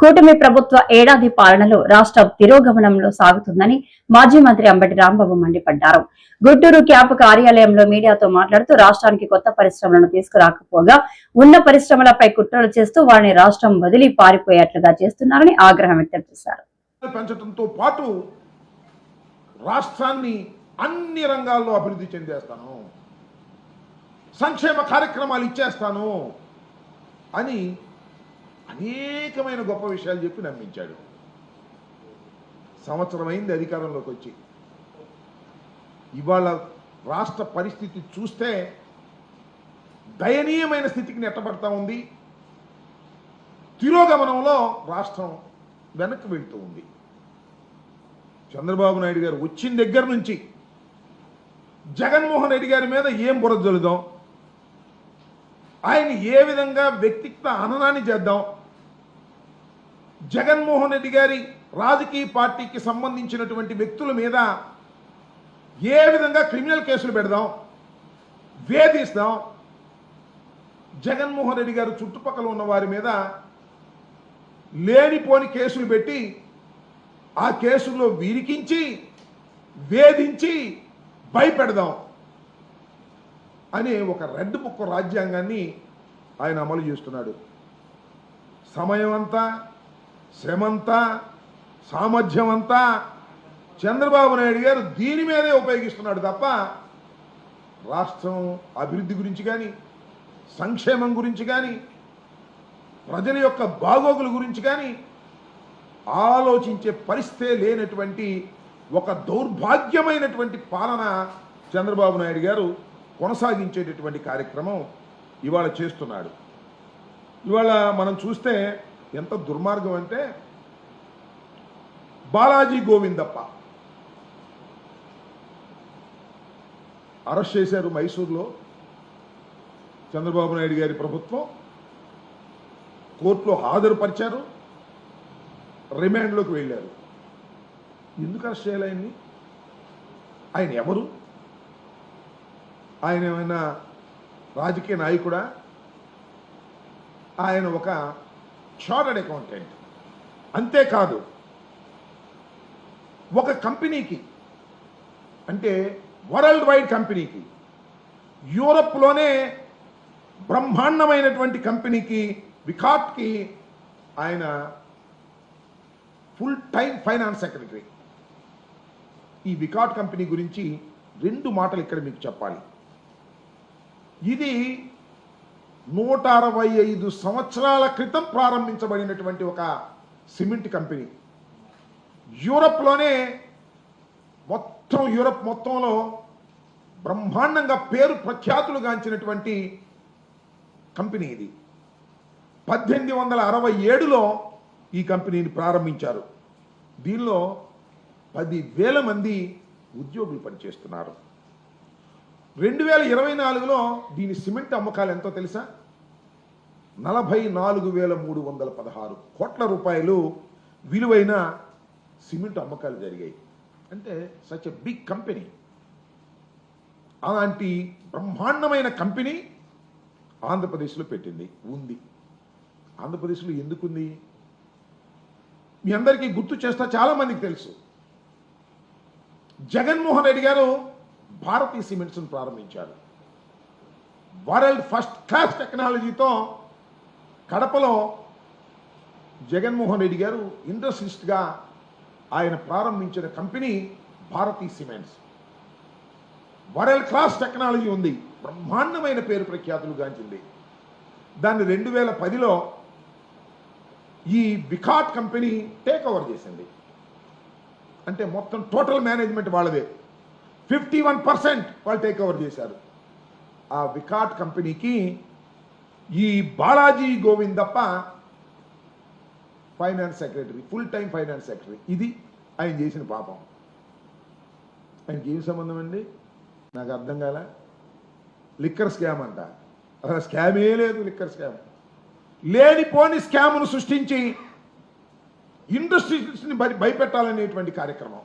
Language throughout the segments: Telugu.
కూటమి ప్రభుత్వ ఏడాది పాలనలో రాష్ట్రం తిరోగమనంలో సాగుతుందని మాజీ మంత్రి అంబటి రాంబాబు మండిపడ్డారు. గుంటూరు క్యాంపు కార్యాలయంలో మీడియాతో మాట్లాడుతూ రాష్ట్రానికి కొత్త పరిశ్రమలను తీసుకురాకపోగా ఉన్న పరిశ్రమలపై కుట్రలు చేస్తూ వారిని రాష్ట్రం వదిలి పారిపోయేట్లుగా చేస్తున్నారని ఆగ్రహం వ్యక్తం చేశారు. పెంచడంతో పాటు రాష్ట్రాన్ని అన్ని రంగాల్లో అభివృద్ధి చెందేస్తాను. సంక్షేమ కార్యక్రమాలు ఇచ్చేస్తాను అని అనేకమైన గొప్ప విషయాలు చెప్పి నమ్మించాడు. సంవత్సరం అయింది అధికారంలోకి వచ్చి. ఇవాళ రాష్ట్ర పరిస్థితి చూస్తే దయనీయమైన స్థితికి నెట్టబడతా ఉంది. తిరోగమనంలో రాష్ట్రం వెనక్కి వెళ్తూ ఉంది. చంద్రబాబు నాయుడు గారు వచ్చిన దగ్గర నుంచి జగన్మోహన్ రెడ్డి గారి మీద ఏం బురద జల్లుదాం? ఆయన ఏ విధంగా వ్యక్తిత్వ హననాన్ని చేద్దాం? జగన్మోహన్ రెడ్డి గారి రాజకీయ పార్టీకి సంబంధించినటువంటి వ్యక్తుల మీద ఏ విధంగా క్రిమినల్ కేసులు పెడదాం వేధిస్తాం జగన్మోహన్ రెడ్డి గారు చుట్టుపక్కల ఉన్న వారి మీద లేనిపోని కేసులు పెట్టి ఆ కేసుల్లో విరికించి వేధించి భయపెడదాం అనే ఒక రెడ్ బుక్ రాజ్యాంగాన్ని ఆయన అమలు చేస్తున్నాడు. సమయం అంతా శ్రమంతా సామర్థ్యం అంతా చంద్రబాబు నాయుడు గారు దీని మీదే ఉపయోగిస్తున్నాడు తప్ప రాష్ట్రం అభివృద్ధి గురించి కానీ సంక్షేమం గురించి కానీ ప్రజల యొక్క బాగోగుల గురించి కానీ ఆలోచించే పరిస్థితే లేనటువంటి ఒక దౌర్భాగ్యమైనటువంటి పాలన చంద్రబాబు నాయుడు గారు కొనసాగించేటటువంటి కార్యక్రమం ఇవాళ చేస్తున్నాడు. ఇవాళ మనం చూస్తే ఎంత దుర్మార్గం అంటే బాలాజీ గోవిందప్ప. అరెస్ట్ చేశారు మైసూర్లో చంద్రబాబు నాయుడు గారి ప్రభుత్వం. కోర్టులో హాజరుపరిచారు. రిమాండ్లోకి వెళ్ళారు. ఎందుకు అరెస్ట్ చేయాలి ఆయన ఎవరు? ఆయన ఏమైనా రాజకీయ నాయకుడా? ఆయన ఒక చార్టర్డ్ అకౌంటెంట్ అంతేకాదు ఒక కంపెనీకి అంటే వరల్డ్ వైడ్ కంపెనీకి యూరప్లోనే బ్రహ్మాండమైనటువంటి కంపెనీకి వికాట్కి ఆయన ఫుల్ టైం ఫైనాన్స్ సెక్రటరీ. ఈ వికాట్ కంపెనీ గురించి రెండు మాటలు ఇక్కడ మీకు చెప్పాలి. ఇది నూట అరవై ఐదు సంవత్సరాల క్రితం ప్రారంభించబడినటువంటి ఒక సిమెంట్ కంపెనీ. యూరప్లోనే మొత్తం యూరప్ మొత్తంలో బ్రహ్మాండంగా పేరు ప్రఖ్యాతులు గాంచినటువంటి కంపెనీ ఇది. పద్దెనిమిది వందల అరవై ఏడులో ఈ కంపెనీని ప్రారంభించారు. దీనిలో పది వేల మంది ఉద్యోగులు పనిచేస్తున్నారు. రెండు వేల ఇరవై నాలుగులో దీని సిమెంట్ అమ్మకాలు ఎంతో తెలుసా? నలభై నాలుగు వేల మూడు వందల పదహారు కోట్ల రూపాయలు విలువైన సిమెంట్ అమ్మకాలు జరిగాయి. అంటే సచ్ ఎ బిగ్ కంపెనీ అలాంటి బ్రహ్మాండమైన కంపెనీ ఆంధ్రప్రదేశ్లో పెట్టింది ఉంది. ఆంధ్రప్రదేశ్లో ఎందుకుంది? మీ అందరికీ గుర్తు చేస్తా చాలా మందికి తెలుసు. జగన్మోహన్ రెడ్డి గారు భారతీయ సిమెంట్స్ను ప్రారంభించారు. వరల్డ్ ఫస్ట్ క్లాస్ టెక్నాలజీతో కడపలో జగన్మోహన్ రెడ్డి గారు ఇండస్ట్రిస్ట్గా ఆయన ప్రారంభించిన company Bharathi cements. World class technology ఉంది. బ్రహ్మాండమైన పేరు ప్రఖ్యాతులు గాంచింది. దాన్ని రెండు వేల పదిలో ఈ వికాట్ కంపెనీ టేక్ ఓవర్ చేసింది. అంటే మొత్తం టోటల్ మేనేజ్మెంట్ వాళ్ళదే. ఫిఫ్టీ వన్ పర్సెంట్ వాళ్ళు టేక్ ఓవర్ చేశారు. ఆ వికాట్ కంపెనీకి ఈ Balaji Govindappa finance secretary full time finance secretary. ఇది ఆయన చేసిన పాపం. ఆయనకి ఏం సంబంధం అండి? నాకు అర్థం కాల? లిక్కర్ స్కామ్ అంట. అసలు స్కామే లేదు లిక్కర్ స్కామ్. లేనిపోని స్కామ్ను సృష్టించి ఇండస్ట్రీస్ని భయ భయపెట్టాలనేటువంటి కార్యక్రమం.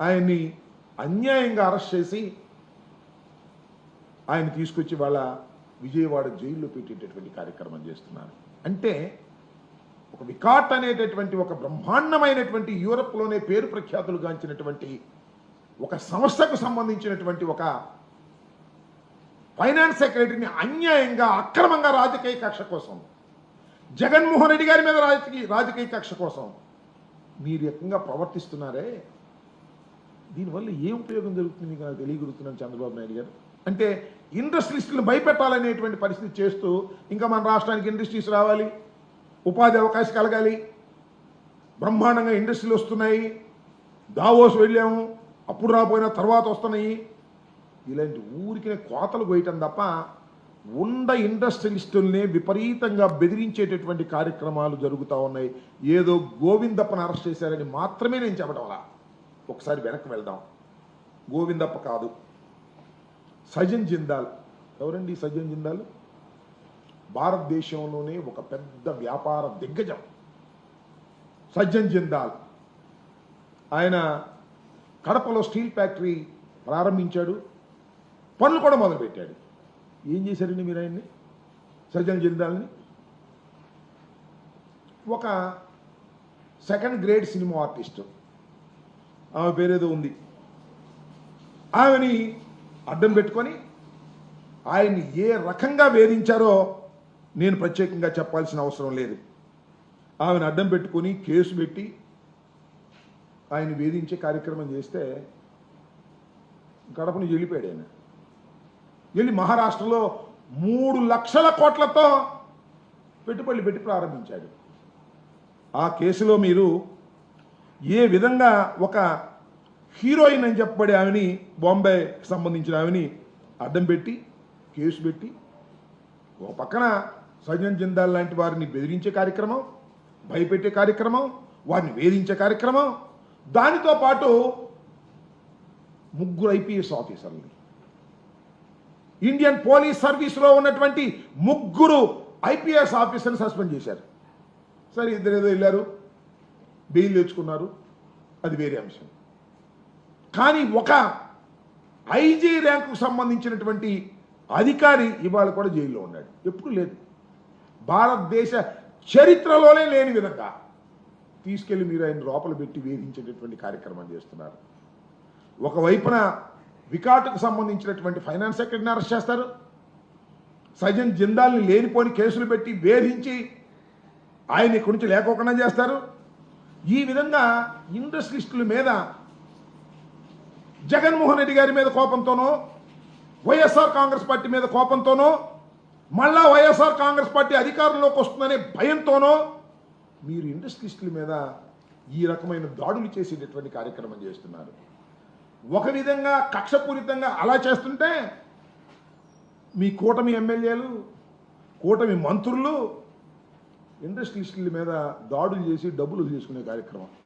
ఆయన్ని అన్యాయంగా అరెస్ట్ చేసి ఆయన తీసుకొచ్చి వాళ్ళ విజయవాడ జైల్లో పెట్టేటటువంటి కార్యక్రమం చేస్తున్నారు. అంటే ఒక వికాట్ అనేటటువంటి ఒక బ్రహ్మాండమైనటువంటి యూరప్లోనే పేరు ప్రఖ్యాతులు గాంచినటువంటి ఒక సంస్థకు సంబంధించినటువంటి ఒక ఫైనాన్స్ సెక్రటరీని అన్యాయంగా అక్రమంగా రాజకీయ కక్ష కోసం జగన్మోహన్ రెడ్డి గారి మీద రాజకీయ రాజకీయ కక్ష కోసం మీరు ఎక్కువగా ప్రవర్తిస్తున్నారే? దీనివల్ల ఏం ఉపయోగం జరుగుతుంది మీకు నాకు తెలియగలుగుతున్నాను చంద్రబాబు నాయుడు గారు? అంటే ఇండస్ట్రీస్ని భయపెట్టాలనేటువంటి పరిస్థితి చేస్తూ ఇంకా మన రాష్ట్రానికి ఇండస్ట్రీస్ రావాలి ఉపాధి అవకాశం కలగాలి. బ్రహ్మాండంగా ఇండస్ట్రీలు వస్తున్నాయి. దావోస్ వెళ్ళాము అప్పుడు రాపోయినా తర్వాత వస్తున్నాయి. ఇలాంటి ఊరికి కోతలు కోయటం తప్ప ఉండ ఇండస్ట్రియలిస్టుల్ని విపరీతంగా బెదిరించేటటువంటి కార్యక్రమాలు జరుగుతూ ఉన్నాయి. ఏదో గోవిందప్పని అరెస్ట్ చేశారని మాత్రమే నేను చెప్పడం అలా ఒకసారి వెనక్కి వెళ్దాం. గోవిందప్ప కాదు. సజన్ జిందాల్. ఎవరండి సజన్ జిందాల్? భారతదేశంలోనే ఒక పెద్ద వ్యాపార దిగ్గజం. సజ్జన్ జిందాల్. ఆయన కడపలో స్టీల్ ఫ్యాక్టరీ ప్రారంభించాడు. పనులు కూడా మొదలుపెట్టాడు. ఏం చేశారండి మీరు ఆయన్ని? సజ్జన్ జిందాల్ని? ఒక సెకండ్ గ్రేడ్ సినిమా ఆర్టిస్ట్. ఆమె పేరేదో ఉంది. ఆమెని అడ్డం పెట్టుకొని ఆయన్ని ఏ రకంగా వేధించారో నేను ప్రత్యేకంగా చెప్పాల్సిన అవసరం లేదు. ఆమెను అడ్డం పెట్టుకొని కేసు పెట్టి ఆయన వేధించే కార్యక్రమం చేస్తే గడప నుంచి వెళ్ళిపోయాడు ఆయన. వెళ్ళి మహారాష్ట్రలో మూడు లక్షల కోట్లతో పెట్టుబడులు పెట్టి ప్రారంభించాడు. ఆ కేసులో మీరు ఏ విధంగా ఒక హీరోయిన్ అని చెప్పబడే ఆమెని బాంబేకి సంబంధించిన ఆమెని అడ్డం పెట్టి కేసు పెట్టి ఒక పక్కన సజ్జన్ జిందాల్ లాంటి వారిని బెదిరించే కార్యక్రమం భయపెట్టే కార్యక్రమం వారిని వేధించే కార్యక్రమం దానితో పాటు ముగ్గురు ఐపీఎస్ ఆఫీసర్ని ఇండియన్ పోలీస్ సర్వీస్లో ఉన్నటువంటి ముగ్గురు ఐపీఎస్ ఆఫీసర్ని సస్పెండ్ చేశారు. సరే ఇద్దరు ఏదో వెళ్ళారు. బెయిల్ తెచ్చుకున్నారు. అది వేరే అంశం. కానీ ఒక ఐజీ ర్యాంకుకు సంబంధించినటువంటి అధికారి ఇవాళ కూడా జైల్లో ఉన్నాడు. ఎప్పుడు లేదు. భారతదేశ చరిత్రలోనే లేని విధంగా తీసుకెళ్ళి మీరు ఆయన లోపల పెట్టి వేధించేటటువంటి కార్యక్రమం చేస్తున్నారు. ఒకవైపున వికాటుకు సంబంధించినటువంటి ఫైనాన్స్ సెక్రటరీని అరెస్ట్ చేస్తారు. సజన్ జిందాల్ని లేనిపోని కేసులు పెట్టి వేధించి ఆయన ఇక్కడి నుంచి లేకోకుండా చేస్తారు. ఈ విధంగా ఇండస్ట్రిస్టుల మీద జగన్మోహన్ రెడ్డి గారి మీద కోపంతోనో వైఎస్ఆర్ కాంగ్రెస్ పార్టీ మీద కోపంతోనో మళ్ళా వైఎస్ఆర్ కాంగ్రెస్ పార్టీ అధికారంలోకి వస్తుందనే భయంతోనో మీరు ఇండస్ట్రిస్టుల మీద ఈ రకమైన దాడులు చేసేటటువంటి కార్యక్రమం చేస్తున్నారు. ఒక విధంగా కక్షపూరితంగా అలా చేస్తుంటే మీ కూటమి ఎమ్మెల్యేలు కూటమి మంత్రులు ఇండస్ట్రియలిస్టుల మీద దాడులు చేసి డబ్బులు తీసుకునే కార్యక్రమం.